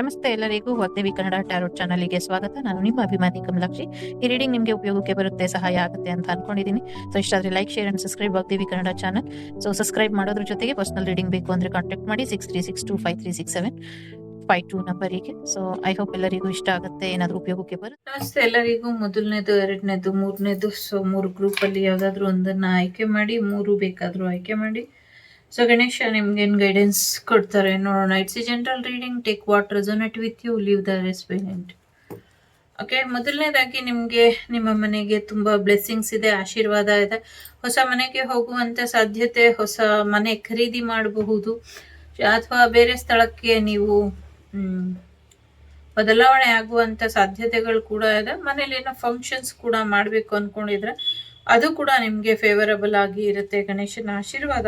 ನಮಸ್ತೆ ಎಲ್ಲರಿಗೂ ವಾಗ್ದೇವಿ ಕನ್ನಡ ಟ್ಯಾರೋಟ್ ಚಾನಲ್ಗೆ ಸ್ವಾಗತ. ನಾನು ನಿಮ್ಮ ಅಭಿಮಾನಿ ಕಮಲಾಕ್ಷಿ. ಈ ರೀಡಿಂಗ್ ನಿಮಗೆ ಉಪಯೋಗಕ್ಕೆ ಬರುತ್ತೆ, ಸಹಾಯ ಆಗುತ್ತೆ ಅಂತ ಅನ್ಕೊಂಡಿದ್ದೀನಿ. So ಇಷ್ಟಾದ್ರೆ like share and subscribe Vagdevi Kannada channel. So subscribe ಮಾಡೋದ್ರ ಜೊತೆಗೆ ಪರ್ಸನಲ್ ರೀಡಿಂಗ್ ಬೇಕು ಅಂದ್ರೆ ಕಾಂಟ್ಯಾಕ್ಟ್ ಮಾಡಿ six three six two five three six seven five two ನಂಬರಿಗೆ ಸೊ ಐ ಹೋಪ್ ಎಲ್ಲರಿಗೂ ಇಷ್ಟ ಆಗುತ್ತೆ, ಏನಾದರೂ ಉಪಯೋಗಕ್ಕೆ ಬರುತ್ತೆ? ನಮಸ್ತೆ ಎಲ್ಲರಿಗೂ. ಮೊದಲನೇದು, ಎರಡನೇದು, ಮೂರನೇದು ಸೊ ಮೂರು ಗ್ರೂಪ್ ಅಲ್ಲಿ ಯಾವ್ದಾದ್ರು ಒಂದನ್ನ ಆಯ್ಕೆ ಮಾಡಿ, ಮೂರು ಬೇಕಾದ್ರೂ ಆಯ್ಕೆ ಮಾಡಿ. ಸೊ ಗಣೇಶ ನಿಮ್ಗೆ ಏನ್ ಗೈಡೆನ್ಸ್ ಕೊಡ್ತಾರೆ. ನೋಡೋಣ. It's a general reading take what resonate with you leave the respondent okay ಮೊದಲನೇದಾಗಿ ನಿಮ್ಗೆ, ನಿಮ್ಮ ಮನೆಗೆ ತುಂಬಾ ಬ್ಲೆಸ್ಸಿಂಗ್ಸ್ ಇದೆ, ಆಶೀರ್ವಾದ ಇದೆ. ಹೊಸ ಮನೆಗೆ ಹೋಗುವಂತ ಸಾಧ್ಯತೆ, ಹೊಸ ಮನೆ ಖರೀದಿ ಮಾಡಬಹುದು. ಅಥವಾ ಬೇರೆ ಸ್ಥಳಕ್ಕೆ ನೀವು ಬದಲಾವಣೆ ಆಗುವಂತ ಸಾಧ್ಯತೆಗಳು ಕೂಡ ಇದೆ. ಮನೇಲಿ ಏನೋ ಫಂಕ್ಷನ್ಸ್ ಕೂಡ ಮಾಡ್ಬೇಕು ಅನ್ಕೊಂಡಿದ್ರೆ ಅದು ಕೂಡ ನಿಮ್ಗೆ ಫೇವರಬಲ್ ಆಗಿ ಇರುತ್ತೆ. ಗಣೇಶನ ಆಶೀರ್ವಾದ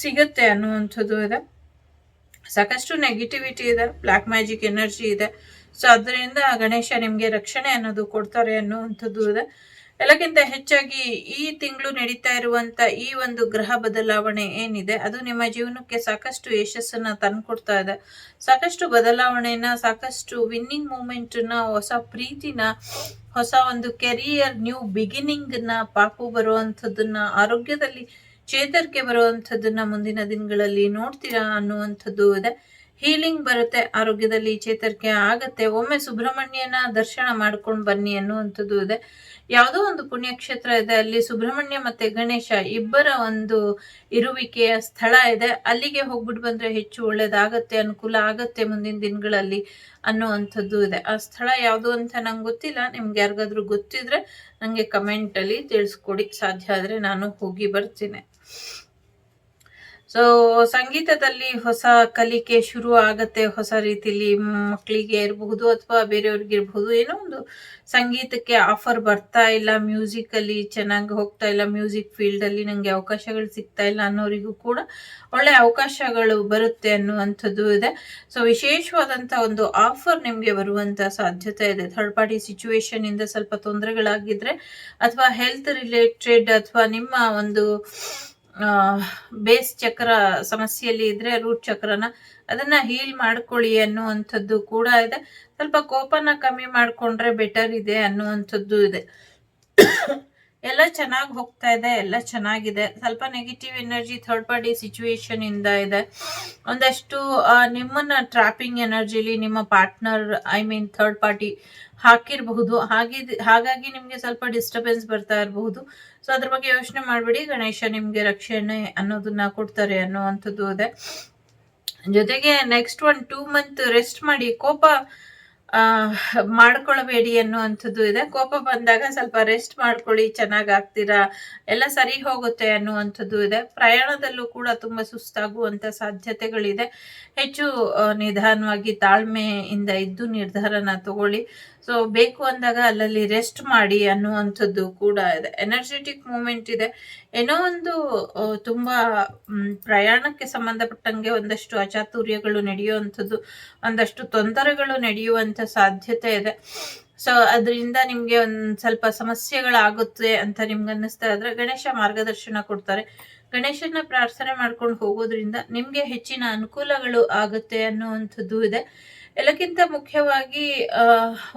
ಸಿಗುತ್ತೆ ಅನ್ನುವಂಥದ್ದು ಇದೆ. ಸಾಕಷ್ಟು ನೆಗೆಟಿವಿಟಿ ಇದೆ ಬ್ಲ್ಯಾಕ್ ಮ್ಯಾಜಿಕ್ ಎನರ್ಜಿ ಇದೆ. ಸೊ ಅದರಿಂದ ಗಣೇಶ ನಿಮಗೆ ರಕ್ಷಣೆ ಅನ್ನೋದು ಕೊಡ್ತಾರೆ ಅನ್ನುವಂಥದ್ದು ಇದೆ. ಎಲ್ಲಕ್ಕಿಂತ ಹೆಚ್ಚಾಗಿ ಈ ತಿಂಗಳು ನಡೀತಾ ಇರುವಂತ ಈ ಒಂದು ಗ್ರಹ ಬದಲಾವಣೆ ಏನಿದೆ, ಅದು ನಿಮ್ಮ ಜೀವನಕ್ಕೆ ಸಾಕಷ್ಟು ಯಶಸ್ಸನ್ನ ತಂದ್ಕೊಡ್ತಾ ಇದೆ. ಸಾಕಷ್ಟು ಬದಲಾವಣೆನ, ಸಾಕಷ್ಟು ವಿನ್ನಿಂಗ್ ಮೂಮೆಂಟ್ನ ಹೊಸ ಪ್ರೀತಿನ, ಹೊಸ ಒಂದು ಕೆರಿಯರ್ ನ್ಯೂ ಬಿಗಿನಿಂಗ್ನ ಪಾಪು ಬರುವಂಥದ್ದನ್ನ ಆರೋಗ್ಯದಲ್ಲಿ ಚೇತರಿಕೆ ಬರುವಂಥದ್ದನ್ನ ಮುಂದಿನ ದಿನಗಳಲ್ಲಿ ನೋಡ್ತೀರಾ ಅನ್ನುವಂಥದ್ದು ಇದೆ. ಹೀಲಿಂಗ್ ಬರುತ್ತೆ, ಆರೋಗ್ಯದಲ್ಲಿ ಚೇತರಿಕೆ ಆಗತ್ತೆ. ಒಮ್ಮೆ ಸುಬ್ರಹ್ಮಣ್ಯನ ದರ್ಶನ ಮಾಡ್ಕೊಂಡು ಬನ್ನಿ ಅನ್ನುವಂಥದ್ದು ಇದೆ. ಯಾವುದೋ ಒಂದು ಪುಣ್ಯಕ್ಷೇತ್ರ ಇದೆ, ಅಲ್ಲಿ ಸುಬ್ರಹ್ಮಣ್ಯ ಮತ್ತೆ ಗಣೇಶ ಇಬ್ಬರ ಒಂದು ಇರುವಿಕೆಯ ಸ್ಥಳ ಇದೆ. ಅಲ್ಲಿಗೆ ಹೋಗ್ಬಿಟ್ಟು ಬಂದ್ರೆ ಹೆಚ್ಚು ಒಳ್ಳೇದಾಗತ್ತೆ, ಅನುಕೂಲ ಆಗತ್ತೆ ಮುಂದಿನ ದಿನಗಳಲ್ಲಿ ಅನ್ನುವಂಥದ್ದು ಇದೆ. ಆ ಸ್ಥಳ ಯಾವುದು ಅಂತ ನಂಗೆ ಗೊತ್ತಿಲ್ಲ. ನಿಮ್ಗೆ ಯಾರಿಗಾದ್ರೂ ಗೊತ್ತಿದ್ರೆ ನಂಗೆ ಕಮೆಂಟಲ್ಲಿ ತಿಳಿಸ್ಕೊಡಿ. ಸಾಧ್ಯ ಆದ್ರೆ ನಾನು ಹೋಗಿ ಬರ್ತೀನಿ. ಸೊ ಸಂಗೀತದಲ್ಲಿ ಹೊಸ ಕಲಿಕೆ ಶುರು ಆಗತ್ತೆ, ಹೊಸ ರೀತಿಲಿ ಮಕ್ಕಳಿಗೆ ಇರಬಹುದು ಅಥವಾ ಬೇರೆಯವ್ರಿಗೆ ಇರಬಹುದು. ಏನೋ ಒಂದು ಸಂಗೀತಕ್ಕೆ ಆಫರ್ ಬರ್ತಾ ಇಲ್ಲ ಮ್ಯೂಸಿಕ್ ಅಲ್ಲಿ ಚೆನ್ನಾಗಿ ಹೋಗ್ತಾ ಇಲ್ಲ ಮ್ಯೂಸಿಕ್ ಫೀಲ್ಡ್ ಅಲ್ಲಿ ನಂಗೆ ಅವಕಾಶಗಳು ಸಿಗ್ತಾ ಇಲ್ಲ ಅನ್ನೋರಿಗೂ ಕೂಡ ಒಳ್ಳೆ ಅವಕಾಶಗಳು ಬರುತ್ತೆ ಅನ್ನುವಂಥದ್ದು ಇದೆ. ಸೊ ವಿಶೇಷವಾದಂತ ಒಂದು ಆಫರ್ ನಿಮ್ಗೆ ಬರುವಂತ ಸಾಧ್ಯತೆ ಇದೆ. ಥರ್ಡ್ ಪಾರ್ಟಿ ಸಿಚುವೇಶನ್ ಇಂದ ಸ್ವಲ್ಪ ತೊಂದರೆಗಳಾಗಿದ್ರೆ ಅಥವಾ ಹೆಲ್ತ್ ರಿಲೇಟೆಡ್ ಅಥವಾ ನಿಮ್ಮ ಒಂದು ಬೇಸ್ ಚಕ್ರ ಸಮಸ್ಯೆಯಲ್ಲಿ ಇದ್ರೆ ರೂಟ್ ಚಕ್ರನ ಅದನ್ನ ಹೀಲ್ ಮಾಡ್ಕೊಳ್ಳಿ ಅನ್ನುವಂಥದ್ದು ಕೂಡ ಇದೆ. ಸ್ವಲ್ಪ ಕೋಪನ ಕಮ್ಮಿ ಮಾಡಿಕೊಂಡ್ರೆ ಬೆಟರ್ ಇದೆ ಅನ್ನುವಂಥದ್ದು ಇದೆ. ಎಲ್ಲ ಚೆನ್ನಾಗಿ ಹೋಗ್ತಾ ಇದೆ, ಎಲ್ಲ ಚೆನ್ನಾಗಿದೆ. ಸ್ವಲ್ಪ negative energy third party situation ಇಂದ ಇದೆ. ಒಂದಷ್ಟು ನಿಮ್ಮನ್ನ ಟ್ರಾಪಿಂಗ್ ಎನರ್ಜಿಲಿ ನಿಮ್ಮ partner I mean third party ಹಾಕಿರಬಹುದು. ಹಾಗೆ, ಹಾಗಾಗಿ ನಿಮ್ಗೆ ಸ್ವಲ್ಪ ಡಿಸ್ಟರ್ಬೆನ್ಸ್ ಬರ್ತಾ ಇರಬಹುದು. ಸೊ ಅದ್ರ ಬಗ್ಗೆ ಯೋಚನೆ ಮಾಡಬೇಡಿ. ಗಣೇಶ ನಿಮ್ಗೆ ರಕ್ಷಣೆ ಅನ್ನೋದನ್ನ ಕೊಡ್ತಾರೆ ಅನ್ನುವಂಥದ್ದು ಇದೆ. ಜೊತೆಗೆ next one two month rest ಮಾಡಿ. ಕೋಪ ಮಾಡ್ಕೊಳ್ಬೇಡಿ ಅನ್ನುವಂಥದ್ದು ಇದೆ. ಕೋಪ ಬಂದಾಗ ಸ್ವಲ್ಪ ರೆಸ್ಟ್ ಮಾಡ್ಕೊಳ್ಳಿ, ಚೆನ್ನಾಗಿ ಆಗ್ತೀರಾ, ಎಲ್ಲ ಸರಿ ಹೋಗುತ್ತೆ ಅನ್ನುವಂಥದ್ದು ಇದೆ. ಪ್ರಯಾಣದಲ್ಲೂ ಕೂಡ ತುಂಬಾ ಸುಸ್ತಾಗುವಂತ ಸಾಧ್ಯತೆಗಳಿದೆ. ಹೆಚ್ಚು ನಿಧಾನವಾಗಿ ತಾಳ್ಮೆಯಿಂದ ಇದ್ದು ನಿರ್ಧಾರನ ತಗೊಳ್ಳಿ. ಸೊ ಬೇಕು ಅಂದಾಗ ಅಲ್ಲಲ್ಲಿ ರೆಸ್ಟ್ ಮಾಡಿ ಅನ್ನುವಂಥದ್ದು ಕೂಡ ಇದೆ. ಎನರ್ಜೆಟಿಕ್ ಮೂಮೆಂಟ್ ಇದೆ. ಏನೋ ಒಂದು ತುಂಬ ಪ್ರಯಾಣಕ್ಕೆ ಸಂಬಂಧಪಟ್ಟಂಗೆ ಒಂದಷ್ಟು ಅಚಾತುರ್ಯಗಳು ನಡೆಯುವಂಥದ್ದು, ಒಂದಷ್ಟು ತೊಂದರೆಗಳು ನಡೆಯುವಂಥ ಸಾಧ್ಯತೆ ಇದೆ. ಸೊ ಅದರಿಂದ ನಿಮಗೆ ಒಂದು ಸ್ವಲ್ಪ ಸಮಸ್ಯೆಗಳಾಗುತ್ತೆ ಅಂತ ನಿಮ್ಗೆ ಅನ್ನಿಸ್ತಾ ಇದ್ರೆ ಗಣೇಶ ಮಾರ್ಗದರ್ಶನ ಕೊಡ್ತಾರೆ. ಗಣೇಶನ ಪ್ರಾರ್ಥನೆ ಮಾಡ್ಕೊಂಡು ಹೋಗೋದ್ರಿಂದ ನಿಮಗೆ ಹೆಚ್ಚಿನ ಅನುಕೂಲಗಳು ಆಗುತ್ತೆ ಅನ್ನುವಂಥದ್ದು ಇದೆ. ಎಲ್ಲಕ್ಕಿಂತ ಮುಖ್ಯವಾಗಿ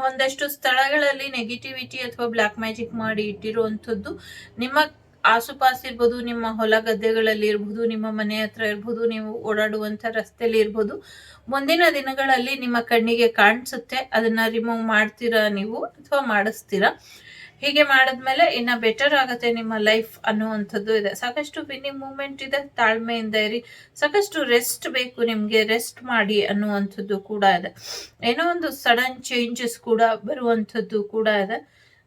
ಒಂದಷ್ಟು ಸ್ಥಳಗಳಲ್ಲಿ ನೆಗೆಟಿವಿಟಿ ಅಥವಾ ಬ್ಲ್ಯಾಕ್ ಮ್ಯಾಜಿಕ್ ಮಾಡಿ ಇಟ್ಟಿರುವಂಥದ್ದು ನಿಮ್ಮ ಆಸುಪಾಸು ಇರ್ಬೋದು, ನಿಮ್ಮ ಹೊಲ ಗದ್ದೆಗಳಲ್ಲಿ ಇರ್ಬೋದು, ನಿಮ್ಮ ಮನೆ ಹತ್ರ ಇರ್ಬೋದು, ನೀವು ಓಡಾಡುವಂತ ರಸ್ತೆಯಲ್ಲಿ ಇರ್ಬೋದು, ಮುಂದಿನ ದಿನಗಳಲ್ಲಿ ನಿಮ್ಮ ಕಣ್ಣಿಗೆ ಕಾಣಿಸುತ್ತೆ. ಅದನ್ನ ರಿಮೂವ್ ಮಾಡ್ತೀರಾ ನೀವು ಅಥವಾ ಮಾಡಿಸ್ತೀರಾ? ಹೀಗೆ ಮಾಡಿದ್ಮೇಲೆ ಇನ್ನ ಬೆಟರ್ ಆಗುತ್ತೆ ನಿಮ್ಮ ಲೈಫ್ ಅನ್ನುವಂಥದ್ದು ಇದೆ. ಸಾಕಷ್ಟು ವಿನ್ನಿಂಗ್ ಮೂಮೆಂಟ್ ಇದೆ, ತಾಳ್ಮೆಯಿಂದ ಇರಿ. ಸಾಕಷ್ಟು ರೆಸ್ಟ್ ಬೇಕು ನಿಮ್ಗೆ ರೆಸ್ಟ್ ಮಾಡಿ ಅನ್ನುವಂಥದ್ದು ಕೂಡ ಇದೆ. ಏನೋ ಒಂದು ಸಡನ್ ಚೇಂಜಸ್ ಕೂಡ ಬರುವಂಥದ್ದು ಕೂಡ ಇದೆ.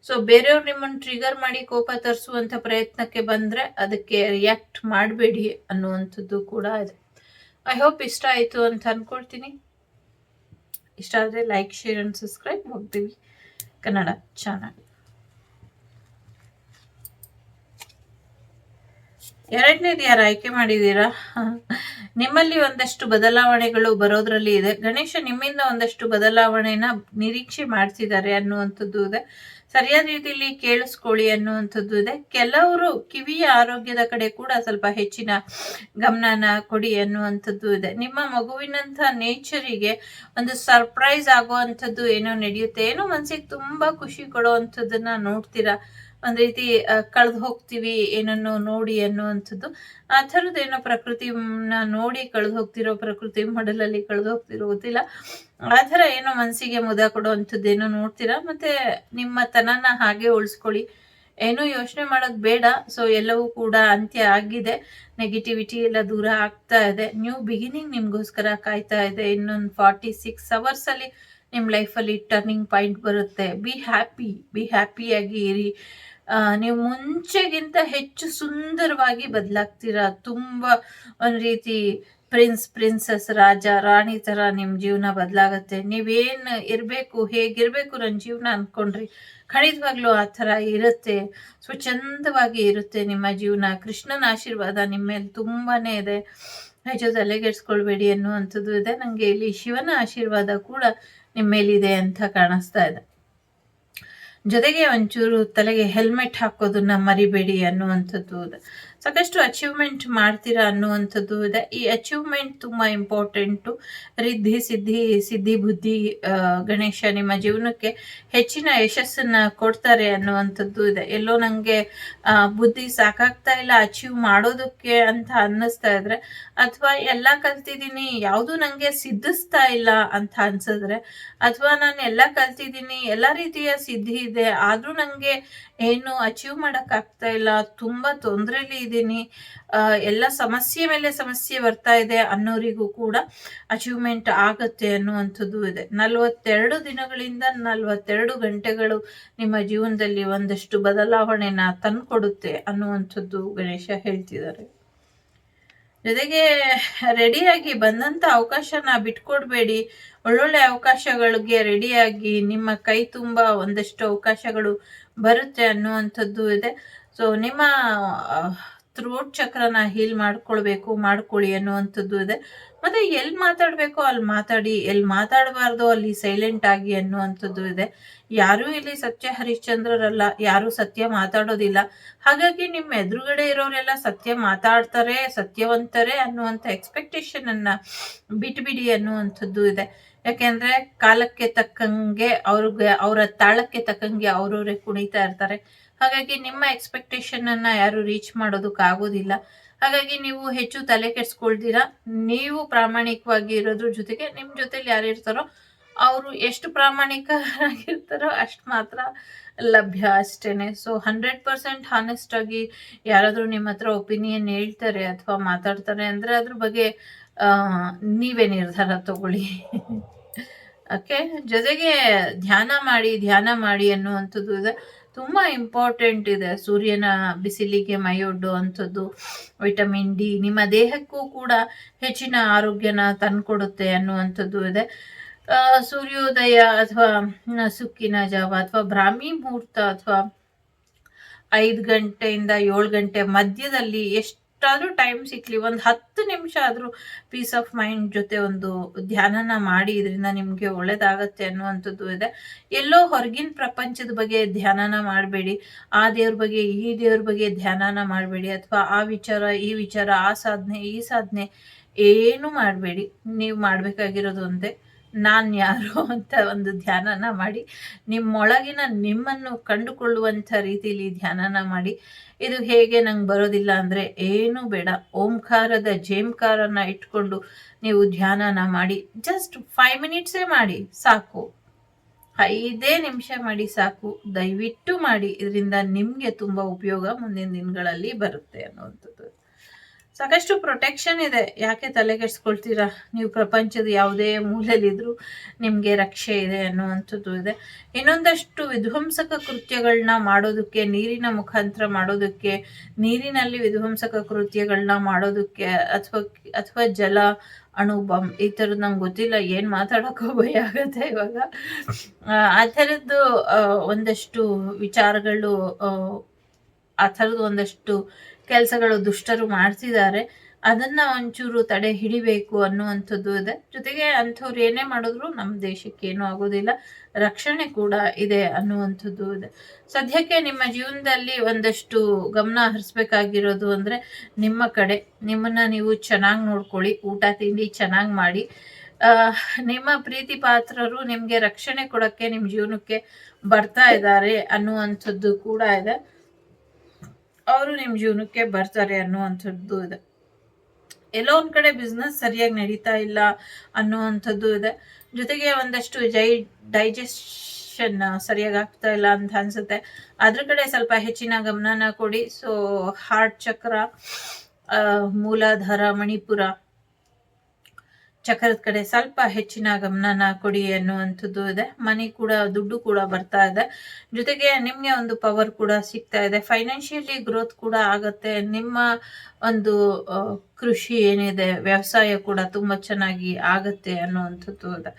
ಸೊ ಬೇರೆಯವ್ರು ನಿಮ್ಮನ್ನು ಟ್ರಿಗರ್ ಮಾಡಿ ಕೋಪ ತರಿಸುವಂತ ಪ್ರಯತ್ನಕ್ಕೆ ಬಂದ್ರೆ ಅದಕ್ಕೆ ರಿಯಾಕ್ಟ್ ಮಾಡಬೇಡಿ ಅನ್ನುವಂಥದ್ದು ಕೂಡ ಇದೆ. ಐ ಹೋಪ್ ಇಷ್ಟ ಆಯ್ತು ಅಂತ ಅಂದ್ಕೊಳ್ತೀನಿ ಇಷ್ಟ ಆದರೆ ಲೈಕ್ ಶೇರ್ ಅಂಡ್ ಸಬ್ಸ್ಕ್ರೈಬ್ ಹೋಗ್ತೀವಿ. ಕನ್ನಡ ಚಾನಲ್ ಎರಡನೇದು ಯಾರು ಆಯ್ಕೆ ಮಾಡಿದ್ದೀರಾ? ನಿಮ್ಮಲ್ಲಿ ಒಂದಷ್ಟು ಬದಲಾವಣೆಗಳು ಬರೋದ್ರಲ್ಲಿ ಇದೆ. ಗಣೇಶ ನಿಮ್ಮಿಂದ ಒಂದಷ್ಟು ಬದಲಾವಣೆನ ನಿರೀಕ್ಷೆ ಮಾಡ್ತಿದ್ದಾರೆ ಅನ್ನುವಂಥದ್ದು ಇದೆ. ಸರಿಯಾದ ರೀತಿಯಲ್ಲಿ ಕೇಳಿಸ್ಕೊಳ್ಳಿ ಅನ್ನುವಂಥದ್ದು ಇದೆ. ಕೆಲವರು ಕಿವಿಯ ಆರೋಗ್ಯದ ಕಡೆ ಕೂಡ ಸ್ವಲ್ಪ ಹೆಚ್ಚಿನ ಗಮನನ ಕೊಡಿ ಅನ್ನುವಂಥದ್ದು ಇದೆ. ನಿಮ್ಮ ಮಗುವಿನಂಥ ನೇಚರಿಗೆ ಒಂದು ಸರ್ಪ್ರೈಸ್ ಆಗುವಂಥದ್ದು ಏನೋ ನಡೆಯುತ್ತೆ, ಏನೋ ಮನಸ್ಸಿಗೆ ತುಂಬಾ ಖುಷಿ ಕೊಡುವಂಥದ್ದನ್ನ ನೋಡ್ತೀರಾ? ಒಂದ್ ರೀತಿ ಕಳೆದು ಹೋಗ್ತೀವಿ, ಏನನ್ನು ನೋಡಿ ಅನ್ನುವಂಥದ್ದು. ಆ ಥರದ್ದೇನೋ ಪ್ರಕೃತಿನ ನೋಡಿ ಕಳೆದು ಹೋಗ್ತಿರೋ, ಪ್ರಕೃತಿ ಮಡಲಲ್ಲಿ ಕಳೆದು ಹೋಗ್ತಿರೋ ಗೊತ್ತಿಲ್ಲ. ಆ ಥರ ಏನೋ ಮನಸ್ಸಿಗೆ ಮುದ ಕೊಡುವಂಥದ್ದೇನೋ ನೋಡ್ತೀರಾ? ಮತ್ತೆ ನಿಮ್ಮ ತನನ ಹಾಗೆ ಉಳಿಸ್ಕೊಳ್ಳಿ. ಏನೂ ಯೋಚನೆ ಮಾಡೋದು ಬೇಡ. ಸೊ, ಎಲ್ಲವೂ ಕೂಡ ಅಂತ್ಯ ಆಗಿದೆ. ನೆಗೆಟಿವಿಟಿ ಎಲ್ಲ ದೂರ ಆಗ್ತಾ ಇದೆ. ನ್ಯೂ ಬಿಗಿನಿಂಗ್ ನಿಮಗೋಸ್ಕರ ಕಾಯ್ತಾ ಇದೆ. ಇನ್ನೊಂದು ಫಾರ್ಟಿ ಸಿಕ್ಸ್ ಅವರ್ಸಲ್ಲಿ ನಿಮ್ಮ ಲೈಫಲ್ಲಿ ಟರ್ನಿಂಗ್ ಪಾಯಿಂಟ್ ಬರುತ್ತೆ. ಬಿ ಹ್ಯಾಪಿ ಬಿ ಹ್ಯಾಪಿಯಾಗಿ ಇರಿ. ನೀವು ಮುಂಚೆಗಿಂತ ಹೆಚ್ಚು ಸುಂದರವಾಗಿ ಬದಲಾಗ್ತೀರಾ? ತುಂಬ ಒಂದು ರೀತಿ ಪ್ರಿನ್ಸ್, ಪ್ರಿನ್ಸಸ್, ರಾಜ, ರಾಣಿ ಥರ ನಿಮ್ಮ ಜೀವನ ಬದಲಾಗತ್ತೆ. ನೀವೇನು ಇರಬೇಕು, ಹೇಗಿರಬೇಕು ನನ್ನ ಜೀವನ ಅಂದ್ಕೊಂಡ್ರಿ ಖಂಡಿತವಾಗ್ಲೂ ಆ ಥರ ಇರುತ್ತೆ. ಸ್ವಚ್ಛಂದವಾಗಿ ಇರುತ್ತೆ ನಿಮ್ಮ ಜೀವನ. ಕೃಷ್ಣನ ಆಶೀರ್ವಾದ ನಿಮ್ಮ ಮೇಲೆ ತುಂಬಾನೇ ಇದೆ. ಹೆಚ್ಚು ತಲೆಗೆಡ್ಸ್ಕೊಳ್ಬೇಡಿ ಅನ್ನುವಂಥದ್ದು ಇದೆ. ನನಗೆ ಇಲ್ಲಿ ಶಿವನ ಆಶೀರ್ವಾದ ಕೂಡ ನಿಮ್ಮ ಮೇಲಿದೆ ಅಂತ ಕಾಣಿಸ್ತಾ ಇದೆ. ಜೊತೆಗೆ ಒಂಚೂರು ತಲೆಗೆ ಹೆಲ್ಮೆಟ್ ಹಾಕೋದನ್ನ ಮರಿಬೇಡಿ ಅನ್ನುವಂಥದ್ದು. ಸಾಕಷ್ಟು ಅಚೀವ್ಮೆಂಟ್ ಮಾಡ್ತೀರಾ ಅನ್ನುವಂಥದ್ದು ಇದೆ. ಈ ಅಚೀವ್ಮೆಂಟ್ ತುಂಬಾ ಇಂಪಾರ್ಟೆಂಟು ರಿದ್ಧಿ ಸಿದ್ಧಿ ಸಿದ್ಧಿ ಬುದ್ಧಿ ಗಣೇಶ ನಿಮ್ಮ ಜೀವನಕ್ಕೆ ಹೆಚ್ಚಿನ ಯಶಸ್ಸನ್ನ ಕೊಡ್ತಾರೆ ಅನ್ನುವಂಥದ್ದು ಇದೆ. ಎಲ್ಲೋ ನಂಗೆ ಆ, ಬುದ್ಧಿ ಸಾಕಾಗ್ತಾ ಇಲ್ಲ ಅಚೀವ್ ಮಾಡೋದಕ್ಕೆ ಅಂತ ಅನ್ನಿಸ್ತಾ ಇದ್ರೆ ಅಥವಾ ಎಲ್ಲ ಕಲ್ತಿದ್ದೀನಿ ಯಾವುದು ನಂಗೆ ಸಿದ್ಧಿಸ್ತಾ ಇಲ್ಲ ಅಂತ ಅನ್ಸಿದ್ರೆ ಅಥವಾ ನಾನು ಎಲ್ಲ ಕಲ್ತಿದ್ದೀನಿ ಎಲ್ಲ ರೀತಿಯ ಸಿದ್ಧಿ ಇದೆ ಆದ್ರೂ ನಂಗೆ ಏನು ಅಚೀವ್ ಮಾಡಕ್ ಆಗ್ತಾ ಇಲ್ಲ, ತುಂಬಾ ತೊಂದರೆಲಿ ಇದ್ದೀನಿ. ಎಲ್ಲ ಸಮಸ್ಯೆ ಮೇಲೆ ಸಮಸ್ಯೆ ಬರ್ತಾ ಇದೆ ಅನ್ನೋರಿಗೂ ಕೂಡ ಅಚೀವ್ಮೆಂಟ್ ಆಗತ್ತೆ ಅನ್ನುವಂಥದ್ದು ಇದೆ. ನಲವತ್ತೆರಡು ದಿನಗಳಿಂದ ನಲವತ್ತೆರಡು ಗಂಟೆಗಳು ನಿಮ್ಮ ಜೀವನದಲ್ಲಿ ಒಂದಷ್ಟು ಬದಲಾವಣೆನ ತಂದುಕೊಡುತ್ತೆ ಅನ್ನುವಂಥದ್ದು ಗಣೇಶ ಹೇಳ್ತಿದ್ದಾರೆ. ಜೊತೆಗೆ ರೆಡಿಯಾಗಿ ಬಂದಂತ ಅವಕಾಶನ ಬಿಟ್ಕೊಡ್ಬೇಡಿ. ಒಳ್ಳೊಳ್ಳೆ ಅವಕಾಶಗಳಿಗೆ ರೆಡಿಯಾಗಿ ನಿಮ್ಮ ಕೈ ತುಂಬ ಒಂದಷ್ಟು ಅವಕಾಶಗಳು ಬರುತ್ತೆ ಅನ್ನುವಂಥದ್ದು ಇದೆ. ಸೊ ನಿಮ್ಮ ಥ್ರೋಟ್ ಚಕ್ರನ ಹೀಲ್ ಮಾಡ್ಕೊಳ್ಬೇಕು, ಮಾಡ್ಕೊಳ್ಳಿ ಅನ್ನುವಂಥದ್ದು ಇದೆ. ಮತ್ತೆ ಎಲ್ಲಿ ಮಾತಾಡಬೇಕು ಅಲ್ಲಿ ಮಾತಾಡಿ ಎಲ್ಲಿ ಮಾತಾಡಬಾರ್ದು ಅಲ್ಲಿ ಸೈಲೆಂಟ್ ಆಗಿ ಅನ್ನುವಂಥದ್ದು ಇದೆ. ಯಾರೂ ಇಲ್ಲಿ ಸತ್ಯ ಹರಿಶ್ಚಂದ್ರರಲ್ಲ, ಯಾರೂ ಸತ್ಯ ಮಾತಾಡೋದಿಲ್ಲ. ಹಾಗಾಗಿ ನಿಮ್ಮ ಎದುರುಗಡೆ ಇರೋರೆಲ್ಲ ಸತ್ಯ ಮಾತಾಡ್ತಾರೆ, ಸತ್ಯವಂತರೇ ಅನ್ನುವಂಥ ಎಕ್ಸ್ಪೆಕ್ಟೇಷನ್ ಅನ್ನ ಬಿಟ್ಬಿಡಿ ಅನ್ನುವಂಥದ್ದು ಇದೆ. ಯಾಕೆಂದ್ರೆ ಕಾಲಕ್ಕೆ ತಕ್ಕಂಗೆ ಅವ್ರಿಗೆ, ಅವರ ತಾಳಕ್ಕೆ ತಕ್ಕಂಗೆ ಅವ್ರವ್ರೆ ಕುಣಿತಾ ಇರ್ತಾರೆ. ಹಾಗಾಗಿ ನಿಮ್ಮ ಎಕ್ಸ್ಪೆಕ್ಟೇಷನ್ ಅನ್ನ ಯಾರು ರೀಚ್ ಮಾಡೋದಕ್ಕಾಗೋದಿಲ್ಲ ಹಾಗಾಗಿ ನೀವು ಹೆಚ್ಚು ತಲೆ ಕೆಡ್ಸ್ಕೊಳ್ತೀರಾ? ನೀವು ಪ್ರಾಮಾಣಿಕವಾಗಿ ಇರೋದ್ರ ಜೊತೆಗೆ ನಿಮ್ ಜೊತೆಲಿ ಯಾರು ಇರ್ತಾರೋ ಅವರು ಎಷ್ಟು ಪ್ರಾಮಾಣಿಕರಾಗಿರ್ತಾರೋ ಅಷ್ಟು ಮಾತ್ರ ಲಭ್ಯ ಅಷ್ಟೇನೆ. ಸೊ ಹಂಡ್ರೆಡ್ ಪರ್ಸೆಂಟ್ ಹಾನೆಸ್ಟ್ ಆಗಿ ಯಾರಾದರೂ ನಿಮ್ಮ ಹತ್ರ ಒಪಿನಿಯನ್ ಹೇಳ್ತಾರೆ ಅಥವಾ ಮಾತಾಡ್ತಾರೆ ಅಂದರೆ ಅದ್ರ ಬಗ್ಗೆ ನೀವೇ ನಿರ್ಧಾರ ತಗೊಳ್ಳಿ. ಓಕೆ ಜೊತೆಗೆ ಧ್ಯಾನ ಮಾಡಿ ಧ್ಯಾನ ಮಾಡಿ ಅನ್ನುವಂಥದ್ದು ಇದೆ. ತುಂಬಾ ಇಂಪಾರ್ಟೆಂಟ್ ಇದೆ ಸೂರ್ಯನ ಬಿಸಿಲಿಗೆ ಮೈಯೊಡ್ಡು ಅಂಥದ್ದು ವಿಟಮಿನ್ ಡಿ ನಿಮ್ಮ ದೇಹಕ್ಕೂ ಕೂಡ ಹೆಚ್ಚಿನ ಆರೋಗ್ಯನ ತಂದುಕೊಡುತ್ತೆ ಅನ್ನುವಂಥದ್ದು ಇದೆ. ಸೂರ್ಯೋದಯ ಅಥವಾ ಸುಕ್ಕಿನ ಜಾವ ಅಥವಾ ಬ್ರಾಹ್ಮಿ ಮುಹೂರ್ತ ಅಥವಾ ಐದು ಗಂಟೆಯಿಂದ ಏಳು ಗಂಟೆ ಮಧ್ಯದಲ್ಲಿ ಎಷ್ಟಾದ್ರೂ ಟೈಮ್ ಸಿಕ್ಲಿ. ಒಂದು ಹತ್ತು ನಿಮಿಷ ಆದ್ರೂ ಪೀಸ್ ಆಫ್ ಮೈಂಡ್ ಜೊತೆ ಒಂದು ಧ್ಯಾನನ ಮಾಡಿ ಇದರಿಂದ ನಿಮಗೆ ಒಳ್ಳೇದಾಗತ್ತೆ ಅನ್ನುವಂಥದ್ದು ಇದೆ. ಎಲ್ಲೋ ಹೊರಗಿನ ಪ್ರಪಂಚದ ಬಗ್ಗೆ ಧ್ಯಾನನ ಮಾಡಬೇಡಿ. ಆ ದೇವ್ರ ಬಗ್ಗೆ, ಈ ದೇವ್ರ ಬಗ್ಗೆ ಧ್ಯಾನನ ಮಾಡಬೇಡಿ. ಅಥವಾ ಆ ವಿಚಾರ, ಈ ವಿಚಾರ, ಆ ಸಾಧನೆ, ಈ ಸಾಧನೆ ಏನು ಮಾಡಬೇಡಿ. ನೀವು ಮಾಡಬೇಕಾಗಿರೋದು ಒಂದೇ. ನಾನ್ ಯಾರು ಅಂತ ಒಂದು ಧ್ಯಾನನ ಮಾಡಿ, ನಿಮ್ಮೊಳಗಿನ ನಿಮ್ಮನ್ನು ಕಂಡುಕೊಳ್ಳುವಂಥ ರೀತಿಯಲ್ಲಿ ಧ್ಯಾನನ ಮಾಡಿ, ಇದು ಹೇಗೆ ನಂಗೆ ಬರೋದಿಲ್ಲ ಅಂದರೆ ಏನೂ ಬೇಡ. ಓಂಕಾರದ ಜೇಂಕಾರನ ಇಟ್ಕೊಂಡು ನೀವು ಧ್ಯಾನನ ಮಾಡಿ ಜಸ್ಟ್ ಫೈವ್ ಮಿನಿಟ್ಸೇ ಮಾಡಿ, ಸಾಕು. ಐದೇ ನಿಮಿಷ ಮಾಡಿ, ಸಾಕು. ದಯವಿಟ್ಟು ಮಾಡಿ. ಇದರಿಂದ ನಿಮಗೆ ತುಂಬ ಉಪಯೋಗ ಮುಂದಿನ ದಿನಗಳಲ್ಲಿ ಬರುತ್ತೆ ಅನ್ನುವಂಥದ್ದು. ಸಾಕಷ್ಟು ಪ್ರೊಟೆಕ್ಷನ್ ಇದೆ. ಯಾಕೆ ತಲೆಗೆಡ್ಸ್ಕೊಳ್ತೀರಾ ನೀವು ಪ್ರಪಂಚದ ಯಾವುದೇ ಮೂಲೆಯಲ್ಲಿದ್ದರೂ ನಿಮಗೆ ರಕ್ಷೆ ಇದೆ ಅನ್ನುವಂಥದ್ದು ಇದೆ. ಇನ್ನೊಂದಷ್ಟು ವಿಧ್ವಂಸಕ ಕೃತ್ಯಗಳನ್ನ ಮಾಡೋದಕ್ಕೆ ನೀರಿನ ಮುಖಾಂತರ ಮಾಡೋದಕ್ಕೆ ನೀರಿನಲ್ಲಿ ವಿಧ್ವಂಸಕ ಕೃತ್ಯಗಳನ್ನ ಮಾಡೋದಕ್ಕೆ ಅಥವಾ ಅಥವಾ ಜಲ ಅಣು ಬಾಂಬ್ ಈ ಥರದ್ದು ನಂಗೆ ಗೊತ್ತಿಲ್ಲ. ಏನು ಮಾತಾಡೋಕ್ಕೂ ಭಯ ಆಗುತ್ತೆ ಇವಾಗ. ಆ, ಥರದ್ದು ಒಂದಷ್ಟು ವಿಚಾರಗಳು ಆ ಥರದ್ದು ಒಂದಷ್ಟು ಕೆಲಸಗಳು ದುಷ್ಟರು ಮಾಡ್ತಿದ್ದಾರೆ, ಅದನ್ನ ಒಂಚೂರು ತಡೆ ಹಿಡಿಬೇಕು ಅನ್ನುವಂಥದ್ದು ಇದೆ. ಜೊತೆಗೆ ಅಂಥವ್ರು ಏನೇ ಮಾಡಿದ್ರು ನಮ್ಮ ದೇಶಕ್ಕೆ ಏನೂ ಆಗೋದಿಲ್ಲ, ರಕ್ಷಣೆ ಕೂಡ ಇದೆ ಅನ್ನುವಂಥದ್ದು ಇದೆ. ಸದ್ಯಕ್ಕೆ ನಿಮ್ಮ ಜೀವನದಲ್ಲಿ ಒಂದಷ್ಟು ಗಮನ ಹರಿಸ್ಬೇಕಾಗಿರೋದು ಅಂದರೆ ನಿಮ್ಮ ಕಡೆ, ನಿಮ್ಮನ್ನ ನೀವು ಚೆನ್ನಾಗಿ ನೋಡ್ಕೊಳ್ಳಿ, ಊಟ ತಿಂಡಿ ಚೆನ್ನಾಗಿ ಮಾಡಿ. ನಿಮ್ಮ ಪ್ರೀತಿ ಪಾತ್ರರು ನಿಮಗೆ ರಕ್ಷಣೆ ಕೊಡೋಕ್ಕೆ, ನಿಮ್ಮ ಜೀವನಕ್ಕೆ ಬರ್ತಾ ಇದ್ದಾರೆ ಅನ್ನುವಂಥದ್ದು ಕೂಡ ಇದೆ. ಅವರು ನಿಮ್ಮ ಜೀವನಕ್ಕೆ ಬರ್ತಾರೆ ಅನ್ನುವಂಥದ್ದು ಇದೆ. ಎಲ್ಲೋ ಒಂದು ಕಡೆ ಬಿಸ್ನೆಸ್ ಸರಿಯಾಗಿ ನಡೀತಾ ಇಲ್ಲ ಅನ್ನುವಂಥದ್ದು ಇದೆ. ಜೊತೆಗೆ ಒಂದಷ್ಟು ಜೈ ಡೈಜೆಷನ್ ಸರಿಯಾಗಿ ಆಗ್ತಾ ಇಲ್ಲ ಅಂತ ಅನ್ಸುತ್ತೆ. ಅದ್ರ ಕಡೆ ಸ್ವಲ್ಪ ಹೆಚ್ಚಿನ ಗಮನನ ಕೊಡಿ. ಸೊ ಹಾರ್ಟ್ ಚಕ್ರ ಮೂಲಾಧಾರ ಮಣಿಪುರ ಚಕ್ರದ ಕಡೆ ಸ್ವಲ್ಪ ಹೆಚ್ಚಿನ ಗಮನನ ಕೊಡಿ ಅನ್ನುವಂಥದ್ದು ಇದೆ. ಮನಿ ಕೂಡ, ದುಡ್ಡು ಕೂಡ ಬರ್ತಾ ಇದೆ. ಜೊತೆಗೆ ನಿಮ್ಗೆ ಒಂದು ಪವರ್ ಕೂಡ ಸಿಗ್ತಾ ಇದೆ. ಫೈನಾನ್ಷಿಯಲಿ ಗ್ರೋತ್ ಕೂಡ ಆಗತ್ತೆ. ನಿಮ್ಮ ಒಂದು ಕೃಷಿ ಏನಿದೆ, ವ್ಯವಸಾಯ ಕೂಡ ತುಂಬಾ ಚೆನ್ನಾಗಿ ಆಗತ್ತೆ ಅನ್ನುವಂಥದ್ದು ಇದೆ.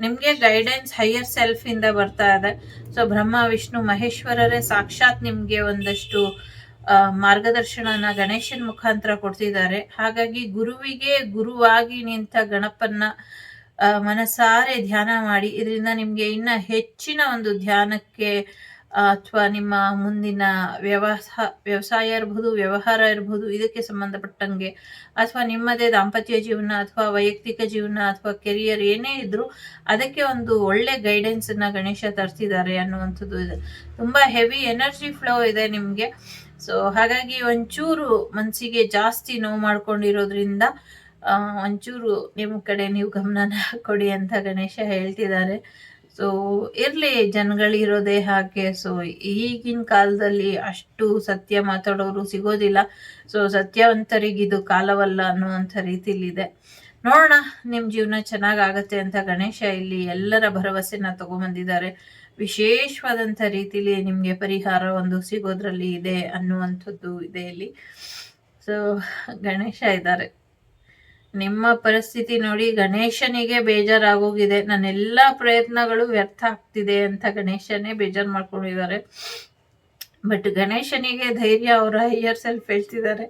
ನಿಮ್ಗೆ ಗೈಡೆನ್ಸ್ ಹೈಯರ್ ಸೆಲ್ಫ್ ಇಂದ ಬರ್ತಾ ಇದೆ. ಸೊ ಬ್ರಹ್ಮ, ವಿಷ್ಣು, ಮಹೇಶ್ವರರೇ ಸಾಕ್ಷಾತ್ ನಿಮ್ಗೆ ಒಂದಷ್ಟು ಮಾರ್ಗದರ್ಶನನ ಗಣೇಶನ್ ಮುಖಾಂತರ ಕೊಡ್ತಿದ್ದಾರೆ. ಹಾಗಾಗಿ ಗುರುವಿಗೆ ಗುರುವಾಗಿ ನಿಂತ ಗಣಪನ್ನ ಮನಸಾರೆ ಧ್ಯಾನ ಮಾಡಿ, ಇದರಿಂದ ನಿಮ್ಗೆ ಇನ್ನ ಹೆಚ್ಚಿನ ಒಂದು ಧ್ಯಾನಕ್ಕೆ ಅಥವಾ ನಿಮ್ಮ ಮುಂದಿನ ವ್ಯವಹ ವ್ಯವಸಾಯ ಇರ್ಬೋದು, ವ್ಯವಹಾರ ಇರ್ಬೋದು, ಇದಕ್ಕೆ ಸಂಬಂಧಪಟ್ಟಂಗೆ ಅಥವಾ ನಿಮ್ಮದೇ ದಾಂಪತ್ಯ ಜೀವನ ಅಥವಾ ವೈಯಕ್ತಿಕ ಜೀವನ ಅಥವಾ ಕೆರಿಯರ್ ಏನೇ ಇದ್ರು ಅದಕ್ಕೆ ಒಂದು ಒಳ್ಳೆ ಗೈಡೆನ್ಸ್ ಅನ್ನ ಗಣೇಶ ತರ್ತಿದ್ದಾರೆ ಅನ್ನುವಂಥದ್ದು ಇದೆ. ತುಂಬಾ ಹೆವಿ ಎನರ್ಜಿ ಫ್ಲೋ ಇದೆ ನಿಮ್ಗೆ. ಸೊ ಹಾಗಾಗಿ ಒಂಚೂರು ಮನಸ್ಸಿಗೆ ಜಾಸ್ತಿ ನೋವು ಮಾಡ್ಕೊಂಡಿರೋದ್ರಿಂದ ಒಂಚೂರು ನಿಮ್ಮ ಕಡೆ ನೀವು ಗಮನನ ಕೊಡಿ ಅಂತ ಗಣೇಶ ಹೇಳ್ತಿದ್ದಾರೆ. ಸೊ ಇರ್ಲಿ ಜನಗಳಿರೋದೇ ಹಾಗೆ. ಸೊ ಈಗಿನ ಕಾಲದಲ್ಲಿ ಅಷ್ಟು ಸತ್ಯ ಮಾತಾಡೋರು ಸಿಗೋದಿಲ್ಲ. ಸೊ ಸತ್ಯವಂತರಿಗಿದು ಕಾಲವಲ್ಲ ಅನ್ನುವಂಥ ರೀತಿಲಿದೆ ನೋಡೋಣ ನಿಮ್ಮ ಜೀವನ ಚೆನ್ನಾಗಾಗತ್ತೆ ಅಂತ ಗಣೇಶ ಇಲ್ಲಿ ಎಲ್ಲರ ಭರವಸೆನ ತಗೊಂಬಂದಿದ್ದಾರೆ. ವಿಶೇಷವಾದಂಥ ರೀತಿಲಿ ನಿಮಗೆ ಪರಿಹಾರ ಒಂದು ಸಿಗೋದ್ರಲ್ಲಿ ಇದೆ ಅನ್ನುವಂಥದ್ದು ಇದೆ ಇಲ್ಲಿ. ಸೊ ಗಣೇಶ ಇದ್ದಾರೆ. ನಿಮ್ಮ ಪರಿಸ್ಥಿತಿ ನೋಡಿ ಗಣೇಶನಿಗೆ ಬೇಜಾರಾಗೋಗಿದೆ. ನನ್ನೆಲ್ಲ ಪ್ರಯತ್ನಗಳು ವ್ಯರ್ಥ ಆಗ್ತಿದೆ ಅಂತ ಗಣೇಶನೇ ಬೇಜಾರು ಮಾಡ್ಕೊಂಡಿದ್ದಾರೆ. ಬಟ್ ಗಣೇಶನಿಗೆ ಧೈರ್ಯ ಅವರ ಹೈಯರ್ ಸೆಲ್ಫ್ ಹೇಳ್ತಿದ್ದಾರೆ.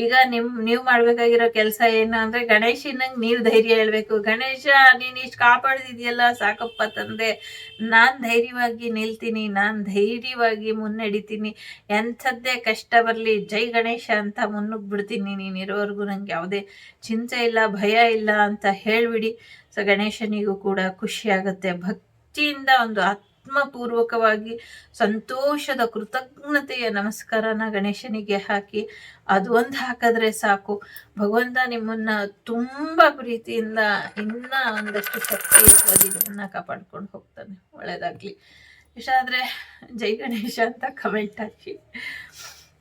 ಈಗ ನಿಮ್, ನೀವು ಮಾಡ್ಬೇಕಾಗಿರೋ ಕೆಲಸ ಏನು ಅಂದ್ರೆ ಗಣೇಶನಂಗೆ ನೀವು ಧೈರ್ಯ ಹೇಳ್ಬೇಕು. ಗಣೇಶ, ನೀನ್ ಇಷ್ಟು ಕಾಪಾಡ್ದಿದ್ಯಲ್ಲ ಸಾಕಪ್ಪ ತಂದೆ. ನಾನ್ ಧೈರ್ಯವಾಗಿ ನಿಲ್ತೀನಿ, ನಾನ್ ಧೈರ್ಯವಾಗಿ ಮುನ್ನಡಿತೀನಿ. ಎಂಥದ್ದೇ ಕಷ್ಟ ಬರಲಿ, ಜೈ ಗಣೇಶ ಅಂತ ಮುನ್ನುಗ್ ಬಿಡ್ತೀನಿ ನೀನ್ ಇರೋವರೆಗೂ ನಂಗೆ ಯಾವುದೇ ಚಿಂತೆ ಇಲ್ಲ, ಭಯ ಇಲ್ಲ ಅಂತ ಹೇಳ್ಬಿಡಿ. ಸೊ ಗಣೇಶನಿಗೂ ಕೂಡ ಖುಷಿ ಆಗುತ್ತೆ. ಭಕ್ತಿಯಿಂದ ಒಂದು ಆತ್ಮಪೂರ್ವಕವಾಗಿ ಸಂತೋಷದ ಕೃತಜ್ಞತೆಯ ನಮಸ್ಕಾರನ ಗಣೇಶನಿಗೆ ಹಾಕಿ ಅದು ಒಂದು ಹಾಕಿದ್ರೆ ಸಾಕು. ಭಗವಂತ ನಿಮ್ಮನ್ನ ತುಂಬ ಪ್ರೀತಿಯಿಂದ ಇನ್ನ ಒಂದಷ್ಟು ಶಕ್ತಿಯುತವಾಗಿ ನಿಮ್ಮನ್ನ ಕಾಪಾಡ್ಕೊಂಡು ಹೋಗ್ತಾನೆ ಒಳ್ಳೇದಾಗ್ಲಿ. ಇಷ್ಟಾದ್ರೆ ಜೈ ಗಣೇಶ ಅಂತ ಕಮೆಂಟ್ ಹಾಕಿ.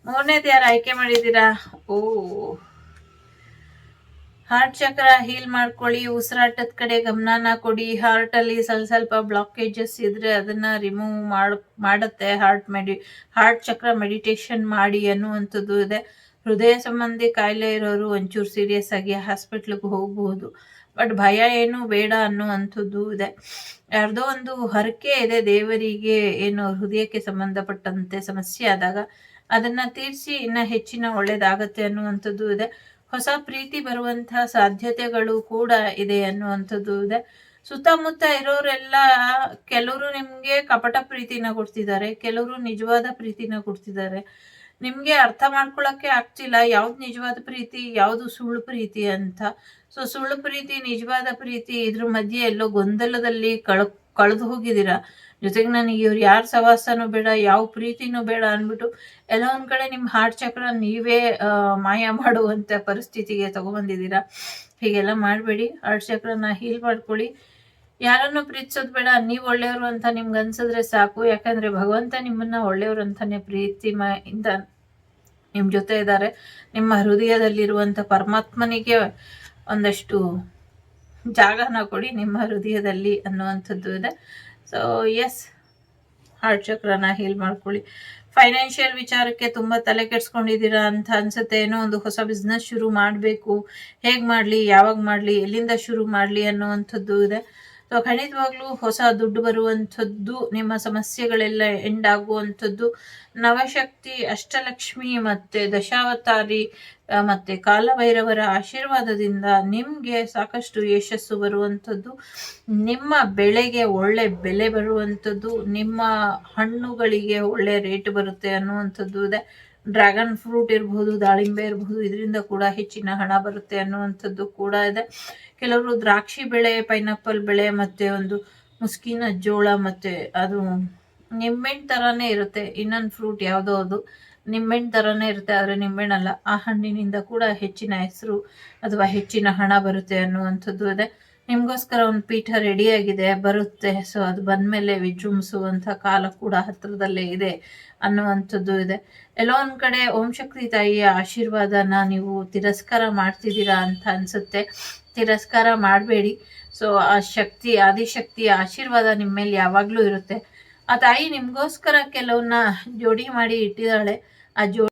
ಮೂರನೇದು ಯಾರು ಆಯ್ಕೆ ಮಾಡಿದ್ದೀರಾ? ಓ. ಹಾರ್ಟ್ ಚಕ್ರ ಹೀಲ್ ಮಾಡ್ಕೊಳ್ಳಿ, ಉಸಿರಾಟದ ಕಡೆ ಗಮನನ ಕೊಡಿ. ಹಾರ್ಟ್ ಅಲ್ಲಿ ಸ್ವಲ್ಪ ಸ್ವಲ್ಪ ಬ್ಲಾಕೇಜಸ್ ಇದ್ರೆ ಅದನ್ನ ರಿಮೂವ್ ಮಾಡ್, ಮಾಡುತ್ತೆ. ಹಾರ್ಟ್ ಮೆಡಿ ಹಾರ್ಟ್ ಚಕ್ರ ಮೆಡಿಟೇಷನ್ ಮಾಡಿ ಅನ್ನುವಂಥದ್ದು ಇದೆ. ಹೃದಯ ಸಂಬಂಧಿ ಕಾಯಿಲೆ ಇರೋರು ಒಂಚೂರು ಸೀರಿಯಸ್ ಆಗಿ ಹಾಸ್ಪಿಟ್ಲಿಗೆ ಹೋಗಬಹುದು ಬಟ್ ಭಯ ಏನು ಬೇಡ ಅನ್ನುವಂಥದ್ದು ಇದೆ. ಯಾರ್ದೋ ಒಂದು ಹರಕೆ ಇದೆ ದೇವರಿಗೆ, ಏನು ಹೃದಯಕ್ಕೆ ಸಂಬಂಧಪಟ್ಟಂತೆ ಸಮಸ್ಯೆ ಆದಾಗ ಅದನ್ನ ತೀರಿಸಿ ಇನ್ನ ಹೆಚ್ಚಿನ ಒಳ್ಳೇದಾಗತ್ತೆ ಅನ್ನುವಂಥದ್ದು ಇದೆ. ಹೊಸ ಪ್ರೀತಿ ಬರುವಂತಹ ಸಾಧ್ಯತೆಗಳು ಕೂಡ ಇದೆ ಅನ್ನುವಂಥದ್ದು ಇದೆ. ಸುತ್ತಮುತ್ತ ಇರೋರೆಲ್ಲ ಕೆಲವರು ನಿಮಗೆ ಕಪಟ ಪ್ರೀತಿನ ಕೊಡ್ತಿದ್ದಾರೆ, ಕೆಲವರು ನಿಜವಾದ ಪ್ರೀತಿನ ಕೊಡ್ತಿದ್ದಾರೆ. ನಿಮಗೆ ಅರ್ಥ ಮಾಡ್ಕೊಳಕ್ಕೆ ಆಗ್ತಿಲ್ಲ, ಯಾವ್ದು ನಿಜವಾದ ಪ್ರೀತಿ, ಯಾವುದು ಸುಳ್ಳು ಪ್ರೀತಿ ಅಂತ. ಸೊ ಸುಳ್ಳು ಪ್ರೀತಿ, ನಿಜವಾದ ಪ್ರೀತಿ ಇದ್ರ ಮಧ್ಯೆ ಎಲ್ಲೋ ಗೊಂದಲದಲ್ಲಿ ಕಳ್ ಕಳೆದು ಹೋಗಿದ್ದೀರಾ? ಜೊತೆಗೆ ನನಗೆ ಇವ್ರು ಯಾರ ಸವಾಸನೂ ಬೇಡ, ಯಾವ ಪ್ರೀತಿನೂ ಬೇಡ ಅಂದ್ಬಿಟ್ಟು ಎಲ್ಲ ಒಂದು ಕಡೆ ನಿಮ್ಮ ಹಾರ್ಟ್ ಚಕ್ರ ನೀವೇ ಮಾಯ ಮಾಡುವಂಥ ಪರಿಸ್ಥಿತಿಗೆ ತಗೊಬಂದಿದ್ದೀರಾ? ಹೀಗೆಲ್ಲ ಮಾಡಬೇಡಿ ಹಾರ್ಟ್ ಚಕ್ರನ ಹೀಲ್ ಮಾಡ್ಕೊಳ್ಳಿ. ಯಾರನ್ನು ಪ್ರೀತಿಸೋದು ಬೇಡ, ನೀವು ಒಳ್ಳೆಯವರು ಅಂತ ನಿಮ್ಗೆ ಅನ್ಸಿದ್ರೆ ಸಾಕು. ಯಾಕಂದ್ರೆ ಭಗವಂತ ನಿಮ್ಮನ್ನ ಒಳ್ಳೆಯವರು ಅಂತಲೇ ನಿಮ್ಮ ಇಂದ ನಿಮ್ ಜೊತೆ ಇದ್ದಾರೆ. ನಿಮ್ಮ ಹೃದಯದಲ್ಲಿರುವಂಥ ಪರಮಾತ್ಮನಿಗೆ ಒಂದಷ್ಟು ಜಾಗನ ಕೊಡಿ ನಿಮ್ಮ ಹೃದಯದಲ್ಲಿ ಅನ್ನುವಂಥದ್ದು ಇದೆ. ಸೊ ಎಸ್ ಹಾರ್ಟ್ ಚಕ್ರನ ಹೀಲ್ ಮಾಡ್ಕೊಳ್ಳಿ. ಫೈನಾನ್ಷಿಯಲ್ ವಿಚಾರಕ್ಕೆ ತುಂಬ ತಲೆ ಕೆಡ್ಸ್ಕೊಂಡಿದ್ದೀರಾ ಅಂತ ಅನ್ಸುತ್ತೆ. ಏನೋ ಒಂದು ಹೊಸ ಬಿಸ್ನೆಸ್ ಶುರು ಮಾಡಬೇಕು. ಹೇಗೆ ಮಾಡಲಿ? ಯಾವಾಗ ಮಾಡಲಿ? ಎಲ್ಲಿಂದ ಶುರು ಮಾಡಲಿ ಅನ್ನುವಂಥದ್ದು ಇದೆ. ಸೊ ಖಂಡಿತವಾಗ್ಲೂ ಹೊಸ ದುಡ್ಡು ಬರುವಂಥದ್ದು, ನಿಮ್ಮ ಸಮಸ್ಯೆಗಳೆಲ್ಲ ಎಂಡ್ ಆಗುವಂಥದ್ದು, ನವಶಕ್ತಿ, ಅಷ್ಟಲಕ್ಷ್ಮಿ ಮತ್ತೆ ದಶಾವತಾರಿ ಮತ್ತು ಕಾಲಭೈರವರ ಆಶೀರ್ವಾದದಿಂದ ನಿಮಗೆ ಸಾಕಷ್ಟು ಯಶಸ್ಸು ಬರುವಂಥದ್ದು. ನಿಮ್ಮ ಬೆಳೆಗೆ ಒಳ್ಳೆ ಬೆಲೆ ಬರುವಂಥದ್ದು, ನಿಮ್ಮ ಹಣ್ಣುಗಳಿಗೆ ಒಳ್ಳೆ ರೇಟ್ ಬರುತ್ತೆ ಅನ್ನುವಂಥದ್ದು ಇದೆ. ಡ್ರ್ಯಾಗನ್ ಫ್ರೂಟ್ ಇರಬಹುದು ದಾಳಿಂಬೆ ಇರಬಹುದು ಇದರಿಂದ ಕೂಡ ಹೆಚ್ಚಿನ ಹಣ ಬರುತ್ತೆ ಅನ್ನುವಂಥದ್ದು ಕೂಡ ಇದೆ. ಕೆಲವರು ದ್ರಾಕ್ಷಿ ಬೆಳೆ, ಪೈನಾಪಲ್ ಬೆಳೆ ಮತ್ತೆ ಒಂದು ಮುಸ್ಕಿನ ಜೋಳ ಮತ್ತೆ ಅದು ನಿಂಬೆಹಣ್ಣು ಥರನೇ ಇರುತ್ತೆ. ಇನ್ನೊಂದು ಫ್ರೂಟ್ ಯಾವುದೋ ಅದು ನಿಂಬೆಹಣ್ಣು ಥರನೇ ಇರುತ್ತೆ, ಆದರೆ ನಿಂಬೆಹಣ್ಣಲ್ಲ ಆ ಹಣ್ಣಿನಿಂದ ಕೂಡ ಹೆಚ್ಚಿನ ಹೆಸರು ಅಥವಾ ಹೆಚ್ಚಿನ ಹಣ ಬರುತ್ತೆ ಅನ್ನುವಂಥದ್ದು ಇದೆ. ನಿಮಗೋಸ್ಕರ ಒಂದು ಪೀಠ ರೆಡಿಯಾಗಿದೆ ಬರುತ್ತೆ. ಸೊ ಅದು ಬಂದಮೇಲೆ ವಿಜೃಂಭಿಸುವಂಥ ಕಾಲ ಕೂಡ ಹತ್ತಿರದಲ್ಲೇ ಇದೆ ಅನ್ನುವಂಥದ್ದು ಇದೆ. ಎಲ್ಲೋ ಒಂದು ಕಡೆ ಓಂ ಶಕ್ತಿ ತಾಯಿಯ ಆಶೀರ್ವಾದನ ನೀವು ತಿರಸ್ಕಾರ ಮಾಡ್ತಿದ್ದೀರಾ ಅಂತ ಅನಿಸುತ್ತೆ. ತಿರಸ್ಕಾರ ಮಾಡಬೇಡಿ. ಸೊ ಆ ಶಕ್ತಿ, ಆದಿಶಕ್ತಿಯ ಆಶೀರ್ವಾದ ನಿಮ್ಮ ಮೇಲೆ ಯಾವಾಗಲೂ ಇರುತ್ತೆ. ಆ ತಾಯಿ ನಿಮಗೋಸ್ಕರ ಕೆಲವನ್ನ ಜೋಡಿ ಮಾಡಿ ಇಟ್ಟಿದ್ದಾಳೆ. ಆ ಜೋ